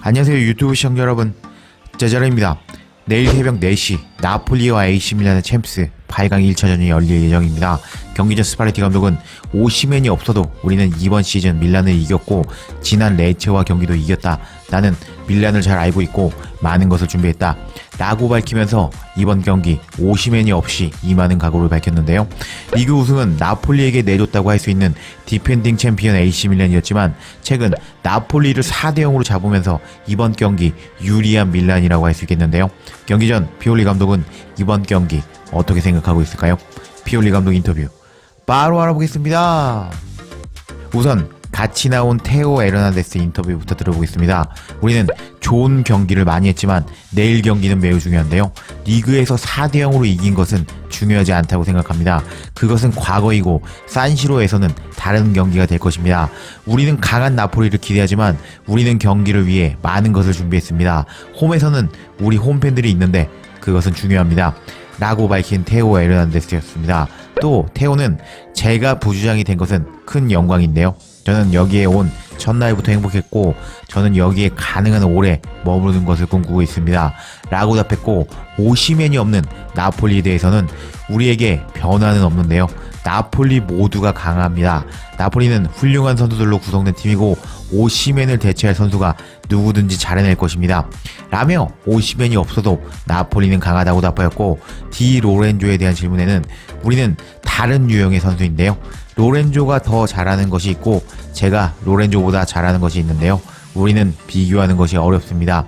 안녕하세요 유튜브 시청자 여러분. 짜자라입니다. 내일 새벽 4시 나폴리와 AC 밀란의 챔스 8강 1차전이 열릴 예정입니다. 경기 전 스파레티 감독은 오시맨이 없어도 우리는 이번 시즌 밀란을 이겼고 지난 레체와 경기도 이겼다. 나는 밀란을 잘 알고 있고 많은 것을 준비했다. 라고 밝히면서 이번 경기 오시맨이 없이 임하는 각오를 밝혔는데요. 리그 우승은 나폴리에게 내줬다고 할 수 있는 디펜딩 챔피언 AC 밀란이었지만 최근 나폴리를 4대 0으로 잡으면서 이번 경기 유리한 밀란이라고 할 수 있겠는데요. 경기 전 피올리 감독은 이번 경기 어떻게 생각하고 있을까요? 피올리 감독 인터뷰 바로 알아보겠습니다. 우선 같이 나온 테오 에르난데스 인터뷰부터 들어보겠습니다. 우리는 좋은 경기를 많이 했지만 내일 경기는 매우 중요한데요. 리그에서 4대 0으로 이긴 것은 중요하지 않다고 생각합니다. 그것은 과거이고 산시로에서는 다른 경기가 될 것입니다. 우리는 강한 나폴리를 기대하지만 우리는 경기를 위해 많은 것을 준비했습니다. 홈에서는 우리 홈팬들이 있는데 그것은 중요합니다. 라고 밝힌 테오 에르난데스였습니다. 또 테오는 제가 부주장이 된 것은 큰 영광인데요. 저는 여기에 온 첫날부터 행복했고 저는 여기에 가능한 오래 머무르는 것을 꿈꾸고 있습니다. 라고 답했고 오시맨이 없는 나폴리에 대해서는 우리에게 변화는 없는데요. 나폴리 모두가 강합니다. 나폴리는 훌륭한 선수들로 구성된 팀이고 오시맨을 대체할 선수가 누구든지 잘해낼 것입니다. 라며 오시맨이 없어도 나폴리는 강하다고 답하였고 디 로렌조에 대한 질문에는 우리는 다른 유형의 선수인데요. 로렌조가 더 잘하는 것이 있고 제가 로렌조보다 잘하는 것이 있는데요. 우리는 비교하는 것이 어렵습니다.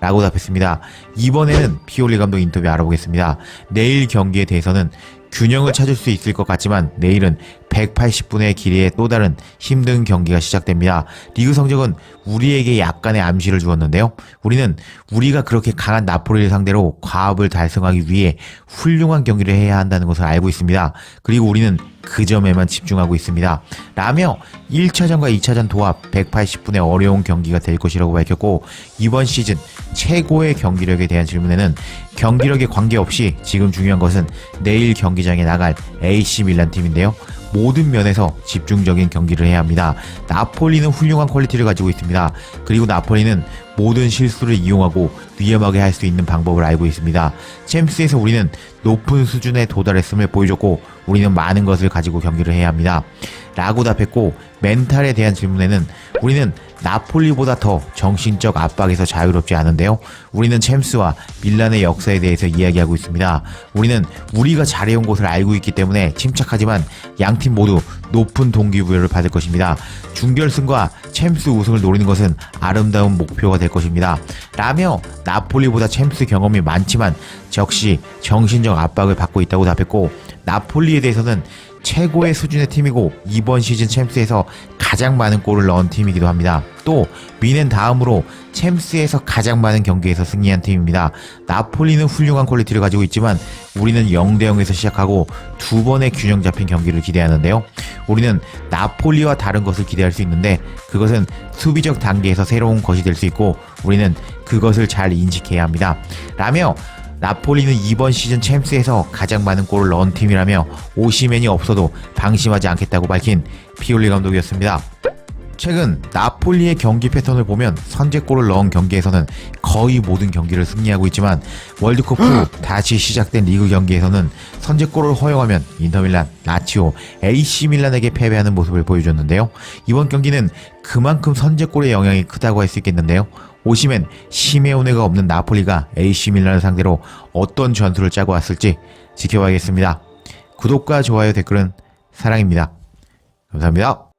라고 답했습니다. 이번에는 피올리 감독 인터뷰 알아보겠습니다. 내일 경기에 대해서는 균형을 찾을 수 있을 것 같지만 내일은 180분의 길이의 또 다른 힘든 경기가 시작됩니다. 리그 성적은 우리에게 약간의 암시를 주었는데요. 우리는 우리가 그렇게 강한 나폴리를 상대로 과업을 달성하기 위해 훌륭한 경기를 해야 한다는 것을 알고 있습니다. 그리고 우리는 그 점에만 집중하고 있습니다. 라며 1차전과 2차전 도합 180분의 어려운 경기가 될 것이라고 밝혔고 이번 시즌 최고의 경기력에 대한 질문에는 경기력에 관계없이 지금 중요한 것은 내일 경기장에 나갈 AC 밀란 팀인데요. 모든 면에서 집중적인 경기를 해야 합니다. 나폴리는 훌륭한 퀄리티를 가지고 있습니다. 그리고 나폴리는 모든 실수를 이용하고 위험하게 할 수 있는 방법을 알고 있습니다. 챔스에서 우리는 높은 수준에 도달했음을 보여줬고 우리는 많은 것을 가지고 경기를 해야 합니다. 라고 답했고 멘탈에 대한 질문에는 우리는 나폴리보다 더 정신적 압박에서 자유롭지 않은데요. 우리는 챔스와 밀란의 역사에 대해서 이야기하고 있습니다. 우리는 우리가 잘해온 것을 알고 있기 때문에 침착하지만 양팀 모두 높은 동기부여를 받을 것입니다. 준결승과 챔스 우승을 노리는 것은 아름다운 목표가 될 것입니다. 라며 나폴리보다 챔스 경험이 많지만 역시 정신적 압박을 받고 있다고 답했고 나폴리에 대해서는 최고의 수준의 팀이고 이번 시즌 챔스에서 가장 많은 골을 넣은 팀이기도 합니다. 또 미넨 다음으로 챔스에서 가장 많은 경기에서 승리한 팀입니다. 나폴리는 훌륭한 퀄리티를 가지고 있지만 우리는 0대 0에서 시작하고 두 번의 균형 잡힌 경기를 기대하는데요. 우리는 나폴리와 다른 것을 기대할 수 있는데 그것은 수비적 단계에서 새로운 것이 될 수 있고 우리는 그것을 잘 인식해야 합니다. 라며 나폴리는 이번 시즌 챔스에서 가장 많은 골을 넣은 팀이라며 오시맨이 없어도 방심하지 않겠다고 밝힌 피올리 감독이었습니다. 최근 나폴리의 경기 패턴을 보면 선제골을 넣은 경기에서는 거의 모든 경기를 승리하고 있지만 월드컵 후 다시 시작된 리그 경기에서는 선제골을 허용하면 인터밀란, 라치오, AC 밀란에게 패배하는 모습을 보여줬는데요. 이번 경기는 그만큼 선제골의 영향이 크다고 할 수 있겠는데요. 오시면 시메오네가 없는 나폴리가 AC 밀란을 상대로 어떤 전술을 짜고 왔을지 지켜봐야겠습니다. 구독과 좋아요 댓글은 사랑입니다. 감사합니다.